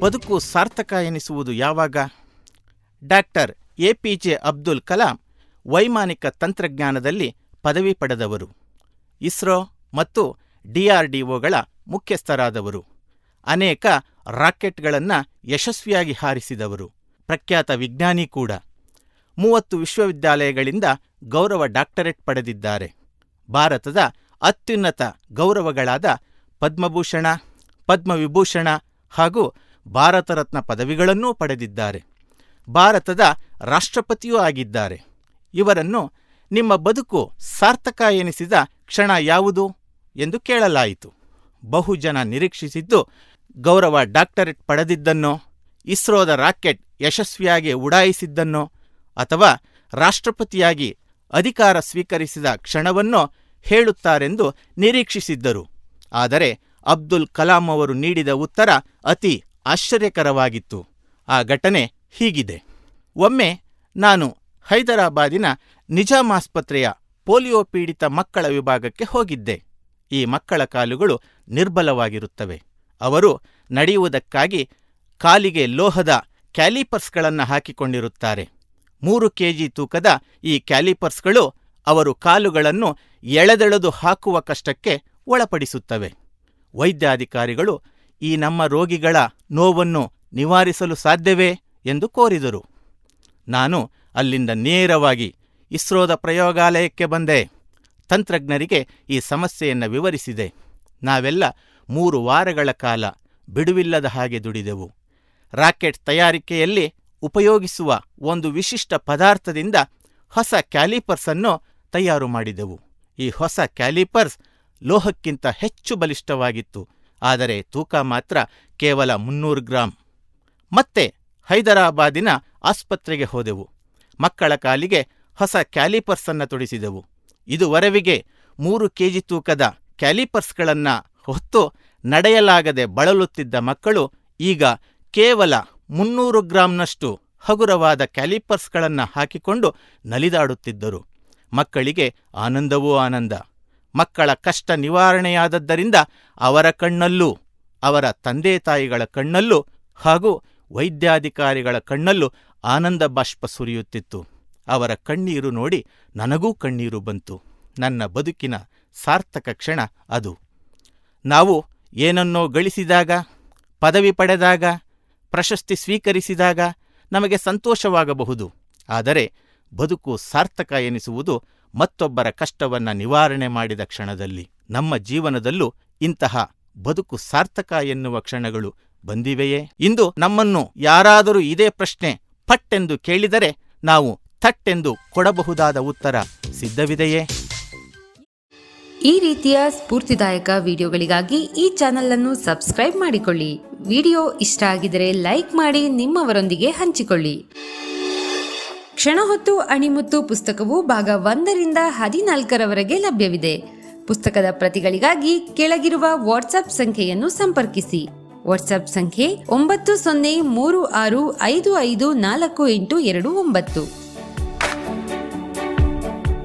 ಬದುಕು ಸಾರ್ಥಕ ಎನಿಸುವುದು ಯಾವಾಗ? Doctor A P J Abdul Kalam, ವೈಮಾನಿಕ ತಂತ್ರಜ್ಞಾನದಲ್ಲಿ ಪದವಿ ಪಡೆದವರು. ಇಸ್ರೋ ಮತ್ತು ಡಿಆರ್ಡಿಒಗಳ ಮುಖ್ಯಸ್ಥರಾದವರು. ಅನೇಕ ರಾಕೆಟ್ಗಳನ್ನು ಯಶಸ್ವಿಯಾಗಿ ಹಾರಿಸಿದವರು. ಪ್ರಖ್ಯಾತ ವಿಜ್ಞಾನಿ ಕೂಡ. ಮೂವತ್ತು ವಿಶ್ವವಿದ್ಯಾಲಯಗಳಿಂದ ಗೌರವ ಡಾಕ್ಟರೇಟ್ ಪಡೆದಿದ್ದಾರೆ. ಭಾರತದ ಅತ್ಯುನ್ನತ ಗೌರವಗಳಾದ ಪದ್ಮಭೂಷಣ, ಪದ್ಮವಿಭೂಷಣ ಹಾಗೂ ಭಾರತ ರತ್ನ ಪದವಿಗಳನ್ನೂ ಪಡೆದಿದ್ದಾರೆ. ಭಾರತದ ರಾಷ್ಟ್ರಪತಿಯೂ ಆಗಿದ್ದಾರೆ. ಇವರನ್ನು ನಿಮ್ಮ ಬದುಕು ಸಾರ್ಥಕ ಎನಿಸಿದ ಕ್ಷಣ ಯಾವುದು ಎಂದು ಕೇಳಲಾಯಿತು. ಬಹುಜನ ನಿರೀಕ್ಷಿಸಿದ್ದು ಗೌರವ ಡಾಕ್ಟರೇಟ್ ಪಡೆದಿದ್ದನ್ನೋ, ಇಸ್ರೋದ ರಾಕೆಟ್ ಯಶಸ್ವಿಯಾಗಿ ಉಡಾಯಿಸಿದ್ದನ್ನೋ, ಅಥವಾ ರಾಷ್ಟ್ರಪತಿಯಾಗಿ ಅಧಿಕಾರ ಸ್ವೀಕರಿಸಿದ ಕ್ಷಣವನ್ನೋ ಹೇಳುತ್ತಾರೆಂದು ನಿರೀಕ್ಷಿಸಿದ್ದರು. ಆದರೆ ಅಬ್ದುಲ್ ಕಲಾಂ ಅವರು ನೀಡಿದ ಉತ್ತರ ಅತಿ ಆಶ್ಚರ್ಯಕರವಾಗಿತ್ತು. ಆ ಘಟನೆ ಹೀಗಿದೆ. ಒಮ್ಮೆ ನಾನು ಹೈದರಾಬಾದಿನ ನಿಜಾಮ್ ಆಸ್ಪತ್ರೆಯ ಪೋಲಿಯೋ ಪೀಡಿತ ಮಕ್ಕಳ ವಿಭಾಗಕ್ಕೆ ಹೋಗಿದ್ದೆ. ಈ ಮಕ್ಕಳ ಕಾಲುಗಳು ನಿರ್ಬಲವಾಗಿರುತ್ತವೆ. ಅವರು ನಡೆಯುವುದಕ್ಕಾಗಿ ಕಾಲಿಗೆ ಲೋಹದ ಕ್ಯಾಲಿಪರ್ಸ್ಗಳನ್ನು ಹಾಕಿಕೊಂಡಿರುತ್ತಾರೆ. ಮೂರು ಕೆಜಿ ತೂಕದ ಈ ಕ್ಯಾಲಿಪರ್ಸ್ಗಳು ಅವರು ಕಾಲುಗಳನ್ನು ಎಳೆದೆಳೆದು ಹಾಕುವ ಕಷ್ಟಕ್ಕೆ ಒಳಪಡಿಸುತ್ತವೆ. ವೈದ್ಯಾಧಿಕಾರಿಗಳು ಈ ನಮ್ಮ ರೋಗಿಗಳ ನೋವನ್ನು ನಿವಾರಿಸಲು ಸಾಧ್ಯವೇ ಎಂದು ಕೋರಿದರು. ನಾನು ಅಲ್ಲಿಂದ ನೇರವಾಗಿ ಇಸ್ರೋದ ಪ್ರಯೋಗಾಲಯಕ್ಕೆ ಬಂದೆ. ತಂತ್ರಜ್ಞರಿಗೆ ಈ ಸಮಸ್ಯೆಯನ್ನು ವಿವರಿಸಿದೆ. ನಾವೆಲ್ಲ ಮೂರು ವಾರಗಳ ಕಾಲ ಬಿಡುವಿಲ್ಲದ ಹಾಗೆ ದುಡಿದೆವು. ರಾಕೆಟ್ ತಯಾರಿಕೆಯಲ್ಲಿ ಉಪಯೋಗಿಸುವ ಒಂದು ವಿಶಿಷ್ಟ ಪದಾರ್ಥದಿಂದ ಹೊಸ ಕ್ಯಾಲಿಪರ್ಸನ್ನು ತಯಾರು ಮಾಡಿದೆವು. ಈ ಹೊಸ ಕ್ಯಾಲಿಪರ್ಸ್ ಲೋಹಕ್ಕಿಂತ ಹೆಚ್ಚು ಬಲಿಷ್ಠವಾಗಿತ್ತು. ಆದರೆ ತೂಕ ಮಾತ್ರ ಕೇವಲ ಮುನ್ನೂರು ಗ್ರಾಂ. ಮತ್ತೆ ಹೈದರಾಬಾದಿನ ಆಸ್ಪತ್ರೆಗೆ ಹೋದೆವು. ಮಕ್ಕಳ ಕಾಲಿಗೆ ಹೊಸ ಕ್ಯಾಲಿಪರ್ಸನ್ನು ತೊಡಿಸಿದೆವು. ಇದುವರೆವಿಗೆ ಮೂರು ಕೆಜಿ ತೂಕದ ಕ್ಯಾಲಿಪರ್ಸ್ಗಳನ್ನು ಹೊತ್ತು ನಡೆಯಲಾಗದೆ ಬಳಲುತ್ತಿದ್ದ ಮಕ್ಕಳು ಈಗ ಕೇವಲ ಮುನ್ನೂರು ಗ್ರಾಂನಷ್ಟು ಹಗುರವಾದ ಕ್ಯಾಲಿಪರ್ಸ್ಗಳನ್ನು ಹಾಕಿಕೊಂಡು ನಲಿದಾಡುತ್ತಿದ್ದರು. ಮಕ್ಕಳಿಗೆ ಆನಂದವೂ ಆನಂದ. ಮಕ್ಕಳ ಕಷ್ಟ ನಿವಾರಣೆಯಾದದ್ದರಿಂದ ಅವರ ಕಣ್ಣಲ್ಲೂ, ಅವರ ತಂದೆ ತಾಯಿಗಳ ಕಣ್ಣಲ್ಲೂ ಹಾಗೂ ವೈದ್ಯಾಧಿಕಾರಿಗಳ ಕಣ್ಣಲ್ಲೂ ಆನಂದ ಬಾಷ್ಪ ಸುರಿಯುತ್ತಿತ್ತು. ಅವರ ಕಣ್ಣೀರು ನೋಡಿ ನನಗೂ ಕಣ್ಣೀರು ಬಂತು. ನನ್ನ ಬದುಕಿನ ಸಾರ್ಥಕ ಕ್ಷಣ ಅದು. ನಾವು ಏನನ್ನೋ ಗಳಿಸಿದಾಗ, ಪದವಿ ಪಡೆದಾಗ, ಪ್ರಶಸ್ತಿ ಸ್ವೀಕರಿಸಿದಾಗ ನಮಗೆ ಸಂತೋಷವಾಗಬಹುದು. ಆದರೆ ಬದುಕು ಸಾರ್ಥಕ ಎನಿಸುವುದು ಮತ್ತೊಬ್ಬರ ಕಷ್ಟವನ್ನ ನಿವಾರಣೆ ಮಾಡಿದ ಕ್ಷಣದಲ್ಲಿ ನಮ್ಮ ಜೀವನದಲ್ಲೂ ಇಂತಹ ಬದುಕು ಸಾರ್ಥಕ ಎನ್ನುವ ಕ್ಷಣಗಳು ಬಂದಿವೆಯೇ? ಇಂದು ನಮ್ಮನ್ನು ಯಾರಾದರೂ ಇದೇ ಪ್ರಶ್ನೆ ಪಟ್ಟೆಂದು ಕೇಳಿದರೆ ನಾವು ಥಟ್ಟೆಂದು ಕೊಡಬಹುದಾದ ಉತ್ತರ ಸಿದ್ಧವಿದೆಯೇ? ಈ ರೀತಿಯ ಸ್ಫೂರ್ತಿದಾಯಕ ವಿಡಿಯೋಗಳಿಗಾಗಿ ಈ ಚಾನೆಲ್ ಅನ್ನು ಸಬ್ಸ್ಕ್ರೈಬ್ ಮಾಡಿಕೊಳ್ಳಿ. ವಿಡಿಯೋ ಇಷ್ಟ ಆಗಿದರೆ ಲೈಕ್ ಮಾಡಿ, ನಿಮ್ಮವರೊಂದಿಗೆ ಹಂಚಿಕೊಳ್ಳಿ. ಕ್ಷಣ ಹೊತ್ತು ಅಣಿಮುತ್ತು ಪುಸ್ತಕವು ಭಾಗ ಒಂದರಿಂದ ಹದಿನಾಲ್ಕರವರೆಗೆ ಲಭ್ಯವಿದೆ. ಪುಸ್ತಕದ ಪ್ರತಿಗಳಿಗಾಗಿ ಕೆಳಗಿರುವ ವಾಟ್ಸ್ಆಪ್ ಸಂಖ್ಯೆಯನ್ನು ಸಂಪರ್ಕಿಸಿ. ವಾಟ್ಸ್ಆಪ್ ಸಂಖ್ಯೆ ಒಂಬತ್ತು ಸೊನ್ನೆ ಮೂರು ಆರು ಐದು ಐದು ನಾಲ್ಕು ಎಂಟು ಎರಡು ಒಂಬತ್ತು.